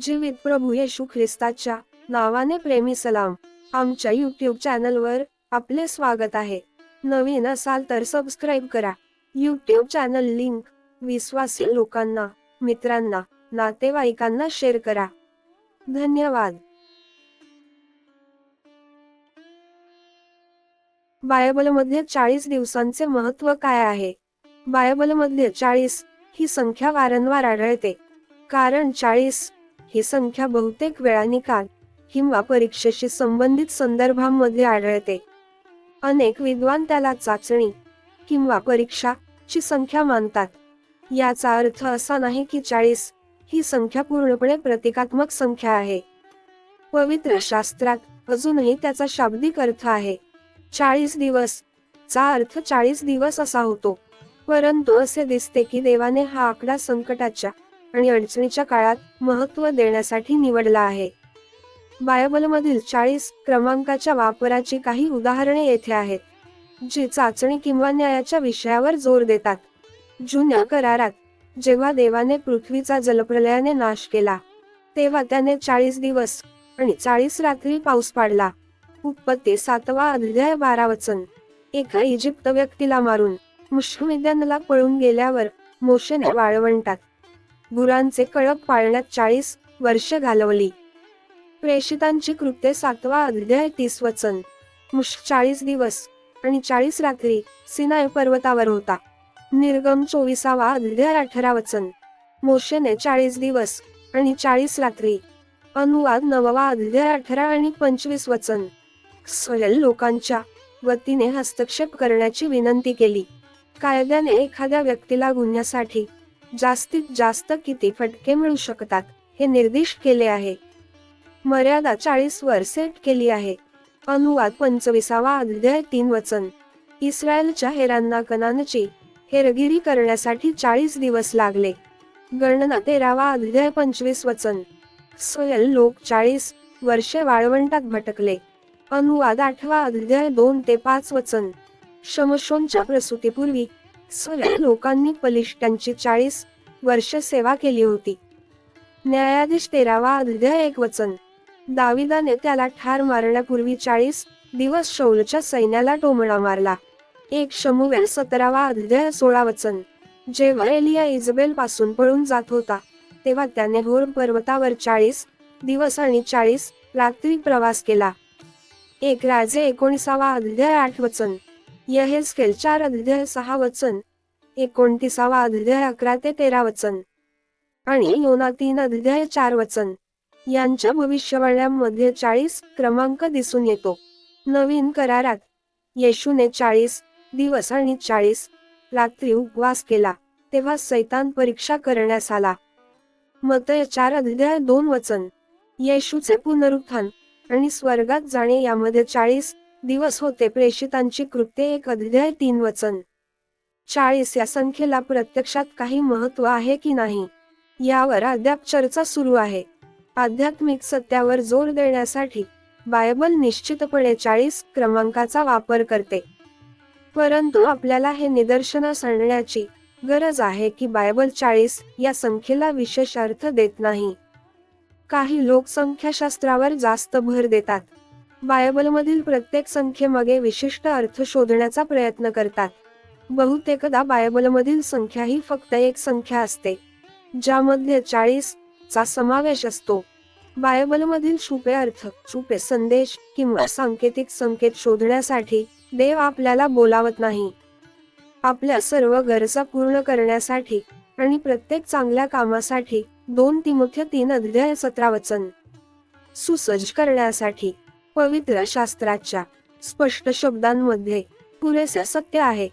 जीवित प्रभू येशू ख्रिस्ताच्या नावाने प्रेमी सलाम आमच्या युट्यूब चॅनलवर आपले स्वागत आहे. नवीन असाल तर सबस्क्राईब करा. यूट्यूब चॅनल लिंक विश्वासी लोकांना मित्रांना नातेवाईकांना शेअर करा. धन्यवाद. बायबलमध्ये चाळीस दिवसांचे महत्त्व काय आहे? बायबलमध्ये चाळीस ही संख्या वारंवार आढळते. कारण चाळीस ही संख्या बहुतेक वेळा निकाल किंवा परीक्षेशी संबंधित संदर्भांमध्ये आढळते. अनेक विद्वान त्याला चाचणी किंवा परीक्षा ची संख्या मानतात. याचा अर्थ असा नाही की चाळीस ही संख्या पूर्णपणे प्रतिकात्मक संख्या आहे. पवित्र शास्त्रात अजूनही त्याचा शाब्दिक अर्थ आहे. चाळीस दिवस चा अर्थ चाळीस दिवस असा होतो. परंतु असे दिसते की देवाने हा आकडा संकटाच्या आणि अडचणीच्या काळात महत्त्व देण्यासाठी निवडला आहे. बायबलमधील चाळीस क्रमांकाच्या वापराची काही उदाहरणे येथे आहेत जी चाचणी किंवा न्यायाच्या विषयावर जोर देतात. जुन्या करारात जेव्हा देवाने पृथ्वीचा जलप्रलयाने नाश केला तेव्हा त्याने चाळीस दिवस आणि चाळीस रात्री पाऊस पाडला. उत्पत्ती सातवा अध्याय बारा वचन. एका इजिप्त व्यक्तीला मारून मुश्मिद्यांना पळून गेल्यावर मोशेने वाळवंटात. गुरांचे कळप पाळण्यात चाळीस वर्ष घालवली. प्रेषितांची कृत्ये सातवा अध्याय तीस वचन. मुश चाळीस दिवस आणि चाळीस रात्री सिनाय पर्वतावर होता. निर्गम चोवीसावा अध्याय अठरा वचन. मोशेने चाळीस दिवस आणि चाळीस रात्री. अनुवाद नववा अध्याय अठरा आणि पंचवीस वचन. स्वयं लोकांच्या वतीने हस्तक्षेप करण्याची विनंती केली. कायद्याने एखाद्या व्यक्तीला गुन्ह्यासाठी जास्तीत जास्त किती फटके मिळू शकतात हे निर्दिष्ट केले आहे. मर्यादा चाळीस वर सेट केली आहे. अनुवाद पंचवीसावा अध्याय तीन वचन. इस्रायलच्या हेरांना कनानची हेरगिरी करण्यासाठी चाळीस दिवस लागले. गणना तेरावा अध्याय पंचवीस वचन. सोयल लोक चाळीस वर्षे वाळवंटात भटकले. अनुवाद आठवा अध्याय दोन ते पाच वचन. शमशोनच्या प्रसूतीपूर्वी स्वयल लोकांनी पलिष्ठांची चाळीस वर्ष सेवा केली होती. न्यायाधीश तेरावा अध्याय एक वचन. दाविदाने त्याला ठार मारण्यापूर्वी चाळीस दिवस शौलच्या सैन्याला टोमणा मारला. एक शमुवेल सतरावा अध्याय सोळा वचन. जेव्हा एलिया इजबेल पासून पळून जात होता तेव्हा त्याने होर पर्वतावर चाळीस दिवस आणि चाळीस रात्री प्रवास केला. एक राजे एकोणीसावा अध्याय आठ वचन. यहेस्केल चार अध्याय सहा वचन एकोणतीसावा अध्याय अकरा ते तेरा वचन आणि योना तीन अध्याय चार वचन. यांच्या भविष्यवाण्यांमध्ये चाळीस क्रमांक दिसून येतो. नवीन करारात येशूने चाळीस दिवस आणि चाळीस रात्री उपवास केला तेव्हा सैतान परीक्षा करण्यास आला. मत चार अध्याय दोन वचन. येशूचे पुनरुत्थान आणि स्वर्गात जाणे यामध्ये चाळीस दिवस होते. प्रेषितांची कृत्ये एक अध्याय तीन वचन. चाळीस या संख्येला प्रत्यक्षात काही महत्त्व आहे की नाही? यावर अद्याप चर्चा सुरू आहे. आध्यात्मिक सत्यावर जोर देण्यासाठी बायबल निश्चितपणे चाळीस क्रमांकाचा वापर करते. परंतु आपल्याला हे निदर्शनास आणण्याची गरज आहे की बायबल चाळीस या संख्येला विशेष अर्थ देत नाही. काही लोक संख्याशास्त्रावर जास्त भर देतात. बायबलमधील प्रत्येक संख्येमागे विशिष्ट अर्थ शोधण्याचा प्रयत्न करतात. बहुतेकदा बायबलमधील संख्या ही फक्त एक संख्या असते ज्यामध्ये चाळीस चा समावेश असतो. बायबलमधील छुपे अर्थ छुपे संदेश किंवा सांकेतिक संकेत शोधण्यासाठी देव आपल्याला बोलावत नाही. आपल्या सर्व गरजा पूर्ण करण्यासाठी आणि प्रत्येक चांगल्या कामासाठी दोन तिमुख्य तीन अध्याय सतरा वचन सुसज्ज करण्यासाठी पवित्र शास्त्राच्या स्पष्ट शब्दांमध्ये पुरेसे सत्य आहे.